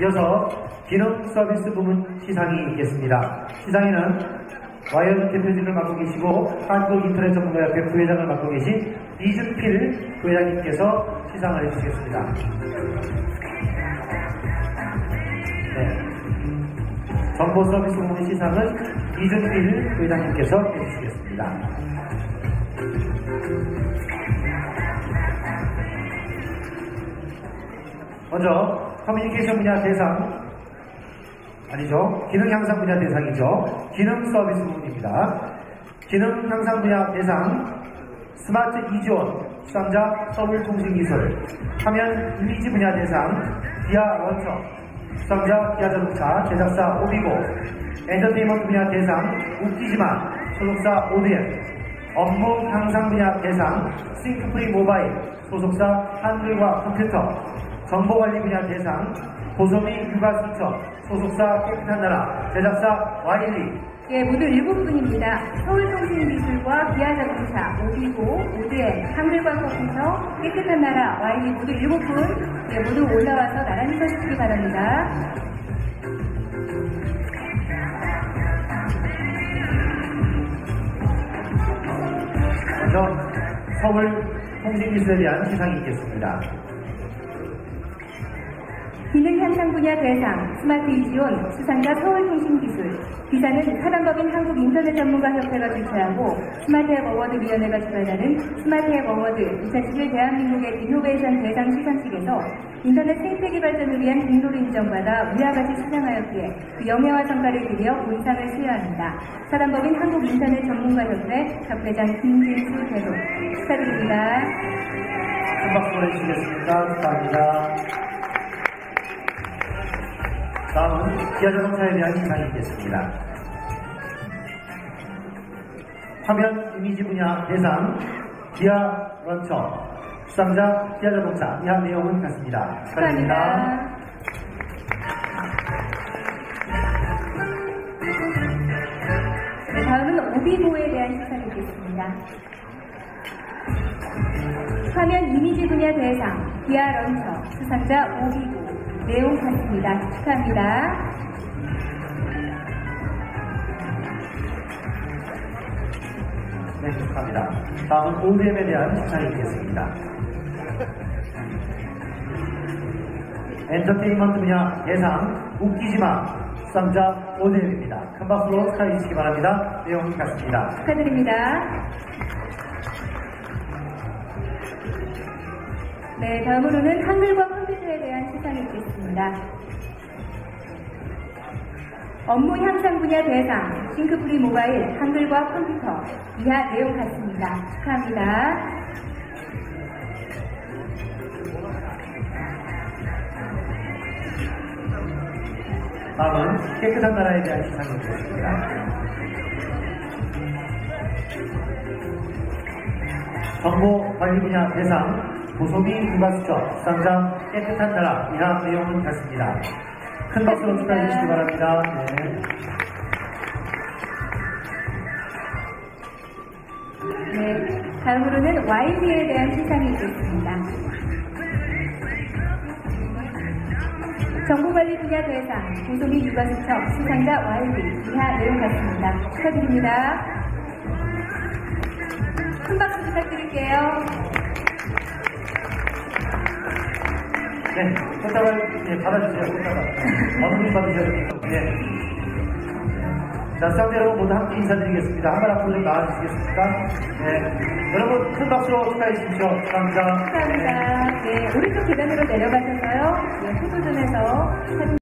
이어서 기능 서비스 부문 시상이 있겠습니다. 시상에는 와이언 대표진을 맡고 계시고 한국 인터넷 전문가협회 부회장을 맡고 계신 이준필 부회장님께서 시상을 해주시겠습니다. 네. 정보 서비스 부문 시상은 이준필 부회장님께서 해주시겠습니다. 먼저 커뮤니케이션 분야 대상. 아니죠. 기능 향상 분야 대상이죠. 기능 서비스 부분입니다. 기능 향상 분야 대상. 스마트 이지원 수상자 서울통신기술. 화면 이미지 분야 대상. 기아 원청 수상자 기아 자동차 제작사 오비고. 엔터테인먼트 분야 대상. 웃기지마 소속사 ODM 업무 향상 분야 대상. 싱크프리 모바일 소속사 한글과 컴퓨터 정보관리 분야 대상 고소미 육아수처 소속사 깨끗한 나라 제작사 와일리 예, 모두 일곱 분입니다. 서울통신기술과 기아자동차, 오비고, 한글과 컴퓨터, 깨끗한 나라, 와인이 모두 일곱 분 예, 모두 올라와서 나란히 서주시기 바랍니다. 먼저 서울 통신기술에 대한 시상이 있겠습니다. 기능 향상 분야 대상 스마트 이지온 수상자 서울통신기술 기사는 사단법인 한국인터넷 전문가협회가 주최하고 스마트 앱 어워드 위원회가 주관하는 스마트 앱 어워드 2011 대한민국의 이노베이션 대상 시상식에서 인터넷 생태계 발전을 위한 공로를 인정받아 위와 같이 수상하였기에 그 영예와 성과를 기리어 본상을 수여합니다. 사단법인 한국인터넷 전문가협회 협회장 김진수 대표 축하드립니다. 큰 박수 보내주시겠습니다. 축하합니다. 기아자동차에 대한 시상이 있겠습니다. 화면 이미지 분야 대상 기아 런처 수상자 기아 자동차 이하 내용은 같습니다. 축하합니다. 네, 다음은 오비고에 대한 시상이 있겠습니다. 화면 이미지 분야 대상 기아 런처 수상자 오비고 내용 같습니다. 축하합니다. 네, 축하합니다. 다음은 ODM에 대한 시상이 있겠습니다. 엔터테인먼트 분야 대상 웃기지마 수상자 ODM입니다. 큰 박수로 축하해 주시기 바랍니다. 내용은 같습니다. 축하드립니다. 네, 다음으로는 한글과 컴퓨터에 대한 시상이 있겠습니다. 업무 향상 분야 대상, 싱크프리 모바일, 한글과 컴퓨터, 이하 내용 같습니다. 축하합니다. 다음은 깨끗한 나라에 대한 시상이 있겠습니다. 정보 관리 분야 대상 고소미 국가수처 수상자 깨끗한 나라 이하 내용은 같습니다. 큰 박수로 축하해 주시기 바랍니다. 네. 네, 다음으로는 YB에 대한 시상이 있겠습니다. 정보관리 분야 대상, 고소미 육아수첩 수상자 YB, 이하 내용 같습니다. 축하드립니다. 큰 박수 부탁드릴게요. 네, 꽃다발 예, 받아주세요. 분이 받으셔야 됩니까? 네. 자, 수상자 여러분 모두 함께 인사드리겠습니다. 한발 앞으로 좀 나와주시겠습니까? 네. 여러분 큰 박수로 축하해 주십시오. 감사합니다. 축하합니다. 네, 오른쪽 계단으로 내려가셔서요. 네, 포토존에서 사진